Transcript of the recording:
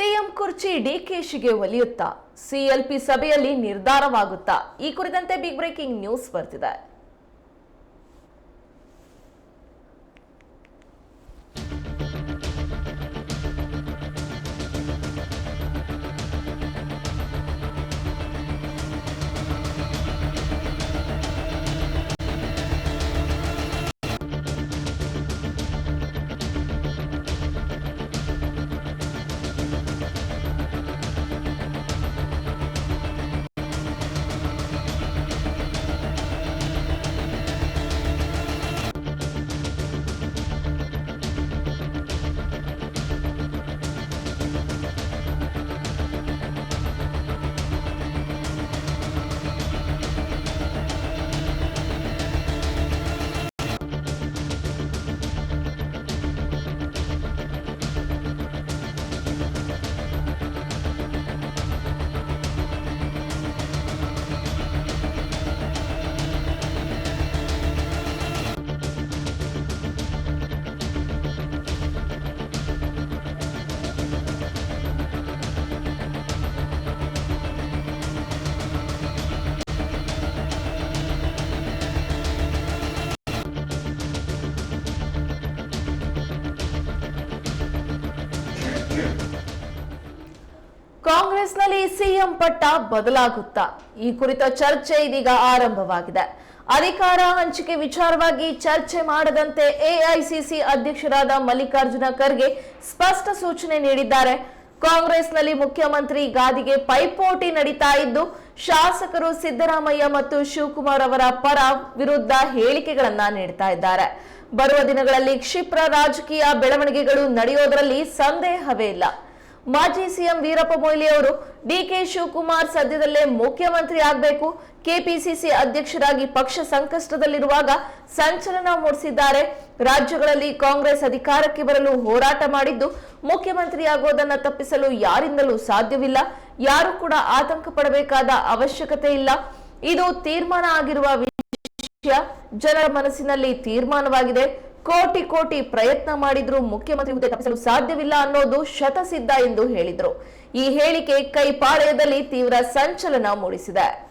CM ಕುರ್ಚಿ ಡಿಕೆಶಿಗೆ ಒಲಿಯುತ್ತಾ? CLP ಸಭೆಯಲ್ಲಿ ನಿರ್ಧಾರವಾಗುತ್ತಾ? ಈ ಕುರಿತಂತೆ ಬಿಗ್ ಬ್ರೇಕಿಂಗ್ ನ್ಯೂಸ್ ಬರ್ತಿದೆ. ಕಾಂಗ್ರೆಸ್ನಲ್ಲಿ ಸಿಎಂ ಪಟ್ಟ ಬದಲಾಗುತ್ತಾ? ಈ ಕುರಿತ ಚರ್ಚೆ ಇದೀಗ ಆರಂಭವಾಗಿದೆ. ಅಧಿಕಾರ ಹಂಚಿಕೆ ವಿಚಾರವಾಗಿ ಚರ್ಚೆ ಮಾಡದಂತೆ ಎಐಸಿಸಿ ಅಧ್ಯಕ್ಷರಾದ ಮಲ್ಲಿಕಾರ್ಜುನ ಖರ್ಗೆ ಸ್ಪಷ್ಟ ಸೂಚನೆ ನೀಡಿದ್ದಾರೆ. ಕಾಂಗ್ರೆಸ್ನಲ್ಲಿ ಮುಖ್ಯಮಂತ್ರಿ ಗಾದಿಗೆ ಪೈಪೋಟಿ ನಡೀತಾ ಇದ್ದು, ಶಾಸಕರು ಸಿದ್ದರಾಮಯ್ಯ ಮತ್ತು ಶಿವಕುಮಾರ್ ಅವರ ಪರ ವಿರುದ್ಧ ಹೇಳಿಕೆಗಳನ್ನ ನೀಡ್ತಾ ಇದ್ದಾರೆ. ಬರುವ ದಿನಗಳಲ್ಲಿ ಕ್ಷಿಪ್ರ ರಾಜಕೀಯ ಬೆಳವಣಿಗೆಗಳು ನಡೆಯೋದರಲ್ಲಿ ಸಂದೇಹವೇ ಇಲ್ಲ. ಮಾಜಿ ಸಿಎಂ ವೀರಪ್ಪ ಮೊಯ್ಲಿ ಅವರು ಡಿಕೆ ಶಿವಕುಮಾರ್ ಸದ್ಯದಲ್ಲೇ ಮುಖ್ಯಮಂತ್ರಿ ಆಗಬೇಕು. ಕೆಪಿಸಿಸಿ ಅಧ್ಯಕ್ಷರಾಗಿ ಪಕ್ಷ ಸಂಕಷ್ಟದಲ್ಲಿರುವಾಗ ಸಂಚಲನ ಮೂಡಿಸಿದ್ದಾರೆ. ರಾಜ್ಯಗಳಲ್ಲಿ ಕಾಂಗ್ರೆಸ್ ಅಧಿಕಾರಕ್ಕೆ ಬರಲು ಹೋರಾಟ ಮಾಡಿದ್ದು ಮುಖ್ಯಮಂತ್ರಿ ಆಗೋದನ್ನ ತಪ್ಪಿಸಲು ಯಾರಿಂದಲೂ ಸಾಧ್ಯವಿಲ್ಲ. ಯಾರು ಕೂಡ ಆತಂಕ ಪಡಬೇಕಾದ ಅವಶ್ಯಕತೆ ಇಲ್ಲ. ಇದು ತೀರ್ಮಾನ ಆಗಿರುವ ವಿಷಯ. ಜನರ ಮನಸ್ಸಿನಲ್ಲಿ ತೀರ್ಮಾನವಾಗಿದೆ. ಕೋಟಿ ಕೋಟಿ ಪ್ರಯತ್ನ ಮಾಡಿದ್ರು ಮುಖ್ಯಮಂತ್ರಿ ಹುದ್ದೆ ತಪ್ಪಿಸಲು ಸಾಧ್ಯವಿಲ್ಲ ಅನ್ನೋದು ಶತಸಿದ್ಧ ಎಂದು ಹೇಳಿದ್ರು. ಈ ಹೇಳಿಕೆ ಕೈಪಾಳೆಯದಲ್ಲಿ ತೀವ್ರ ಸಂಚಲನ ಮೂಡಿಸಿದೆ.